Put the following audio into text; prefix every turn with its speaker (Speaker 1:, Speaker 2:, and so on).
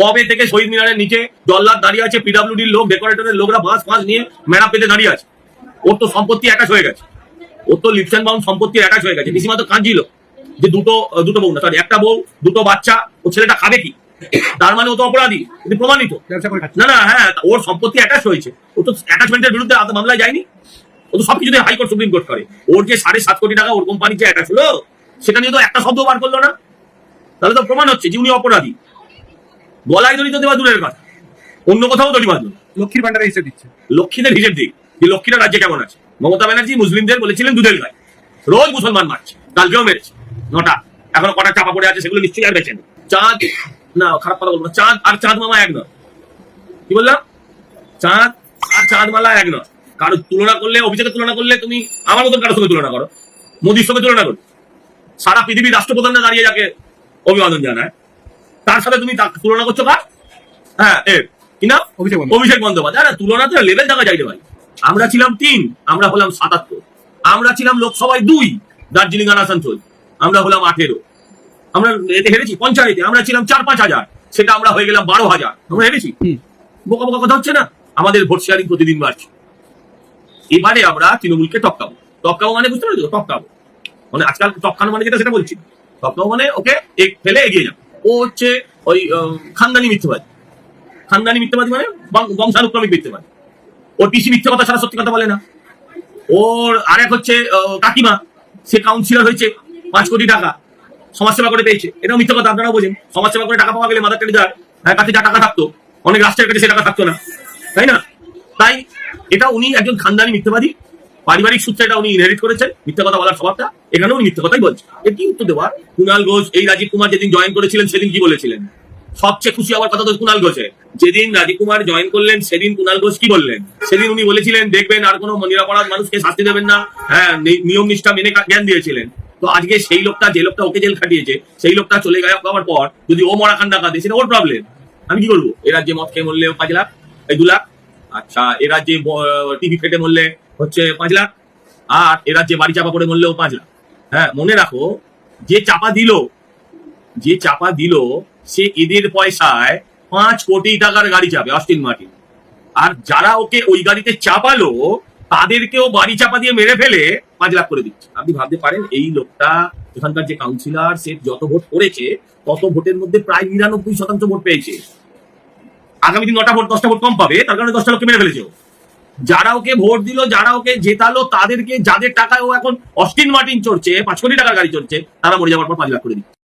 Speaker 1: কবে থেকে শহীদ মিনারের নিচে জল্লাদ দাঁড়িয়ে আছে পিডাব্লিউডির লোক ডেকোরেটরের লোকরা বাঁশ ফাঁস নিয়ে মেরা পেতে দাঁড়িয়ে আছে। ওর তো সম্পত্তি অ্যাটাচ হয়ে গেছে। ওর তো লিপসেন বাউন্ড সম্পত্তি অ্যাটাচ হয়ে গেছে। পিসিমা তো কাঁদছিল যে দুটো দুটো বউ না সরি একটা বউ দুটো বাচ্চা ও ছেলেটা খাবে কি? তার মানে ও তো অপরাধী কিন্তু প্রমাণিত। না না হ্যাঁ ওর সম্পত্তি অ্যাটাচ হয়েছে। ও তো অ্যাটাচমেন্টের বিরুদ্ধে মামলায় যায়নি। ও তো সবকিছুতে হাইকোর্ট সুপ্রিম কোর্ট করে। ওর যে সাড়ে সাত কোটি টাকা ওর কোম্পানি যে অ্যাটাচ হলো সেটা নিয়ে তো একটা শব্দ বার করল না। তাহলে তো প্রমাণ হচ্ছে যে উনি অপরাধী। গলায় দড়ি তো দেওয়া দূরের কথা। অন্য কোথাও দড়ি বাঁধলো
Speaker 2: লক্ষ্মীর ভান্ডারে হিসেবে দিচ্ছে।
Speaker 1: লক্ষ্মীদের হিসেব দিক যে লক্ষ্মীরা রাজ্যে কেমন আছে। মমতা ব্যানার্জি মুসলিমদের বলেছিলেন দুধের গায়ে। রোজ মুসলমান মারছে কালকেও মেরেছে। নটা। এখনও কটা চাপা পড়ে আছে সেগুলো নিশ্চয়ই আর বেছেন চাঁদ না খারাপ কথা বলব চাঁদ আর চাঁদ মামা এক নয়। কি বললাম? চাঁদ আর চাঁদ মালা এক নয়। কারও তুলনা করলে অভিষেকের তুলনা করলে তুমি আমার মতন কারোর সঙ্গে তুলনা করো। মোদির সঙ্গে তুলনা করো। সারা পৃথিবীর রাষ্ট্রপ্রধানরা দাঁড়িয়ে যাকে অভিবাদন জানায়। তার সাথে তুমি তুলনা করছ কার? হ্যাঁ কি না
Speaker 2: অভিষেক বন্দ্যোপাধ্যায়।
Speaker 1: অভিষেক বন্দ্যোপাধ্যায়। না তুলনাতে লেভেল দেখা যায় রে ভাই আমরা ছিলাম তিন আমরা হলাম সাতাত্তর। আমরা ছিলাম লোকসভায় দুই দার্জিলিং আর আসানসোল আমরা হলাম আঠেরো। আমরা এতে হেরেছি পঞ্চায়েতে। আমরা ছিলাম চার পাঁচ হাজার। সেটা আমরা হয়ে গেলাম বারো হাজার। আমরা হেরেছি। বোকা বোকা কথা হচ্ছে না? আমাদের ভোট শেয়ারিং প্রতিদিন বাড়ছে। এবারে আমরা তৃণমূলকে টপকাবো টপকাবো মানে বুঝতে পারছ? টপকাবো মানে আজকাল টপকানো মানে যেটা সেটা বলছি। টপকাবো মানে ওকে এক ফেলে এগিয়ে যাব। ও হচ্ছে ওই খানদানি মিথ্যবাদী। খানদানি মিথ্যাবাদী মানে বংশানুক্রমিক মিথ্যাবাদী। ওর পিসি মিথ্যে কথা ছাড়া সত্যি কথা বলে না। ওর আরেক হচ্ছে কাকিমা সে কাউন্সিলর হয়েছে পাঁচ কোটি টাকা। সমাজসেবা করে পেয়েছে। এটাও মিথ্যে কথা আপনারা বোঝেন। সমাজসেবা করে টাকা পাওয়া গেলে মাদার টেরিজার হ্যাঁ, কাছে যা টাকা থাকতো অনেক রাষ্ট্রের কাছে সে টাকা থাকতো না। তাই না? তাই এটা উনি একজন খানদানি মিথ্যাবাদী। পারিবারিক সূত্রে এটা উনি ইনহেরিট করেছেন, মিথ্যা কথা বলার স্বভাবটা, এখানেও উনি মিথ্যা কথাই বলছেন। এর কি উত্তর দেওয়ার কুণাল ঘোষ, এই রাজীব কুমার যেদিন জয়েন করেছিলেন, সেদিন কি বলেছিলেন? সবচেয়ে খুশি হওয়ার কথা তো কুণাল ঘোষের। যেদিন রাজীব কুমার জয়েন করলেন, সেদিন কুণাল ঘোষ কি বললেন? সেদিন উনি বলেছিলেন, দেখবেন আর কোনো নিরাপরাধ মানুষকে শাস্তি দেবেন না। হ্যাঁ নিয়ম নিষ্ঠা মেনে জ্ঞান দিয়েছিলেন। তো আজকে সেই লোকটা, যে লোকটা ওকে জেল খাটিয়েছে, সেই লোকটা চলে গেছে যাওয়ার পর, যদি ও মরা খান্ডা কাঁদে, সেটা ওর প্রবলেম আমি কি করব? এ রাজ্যে মদ খেয়ে মরলেও পাঁচ লাখ, এই দু লাখ? আচ্ছা এ রাজ্যে টিভি ফেটে মরলে হচ্ছে পাঁচ লাখ, আর এরা যে বাড়ি চাপা পড়ে মরলেও পাঁচ লাখ। হ্যাঁ মনে রাখো, যে চাপা দিল, যে চাপা দিল, সে এদের পয়সায় পাঁচ কোটি টাকার গাড়ি চাপে অস্টিন মার্টিন। আর যারা ওকে ওই গাড়িতে চাপালো, তাদেরকেও বাড়ি চাপা দিয়ে মেরে ফেলে পাঁচ লাখ করে দিচ্ছে। আপনি ভাবতে পারেন, এই লোকটা, এখানকার যে কাউন্সিলর সে যত ভোট করেছে, তত ভোটের মধ্যে প্রায় নিরানব্বই শতাংশ ভোট পেয়েছে। আগামী দিন নটা ভোট, দশটা ভোট কম পাবে, তার কারণে দশটা লোককে মেরে ফেলেছে। যারা ওকে ভোট দিল, যারা ওকে জেতালো, তাদেরকে যাদের টাকায় ও এখন অস্টিন মার্টিন চড়ছে, পাঁচ কোটি টাকার গাড়ি চড়ছে, তারা মরে যাওয়ার পর পাঁচ লাখ করে দিচ্ছে।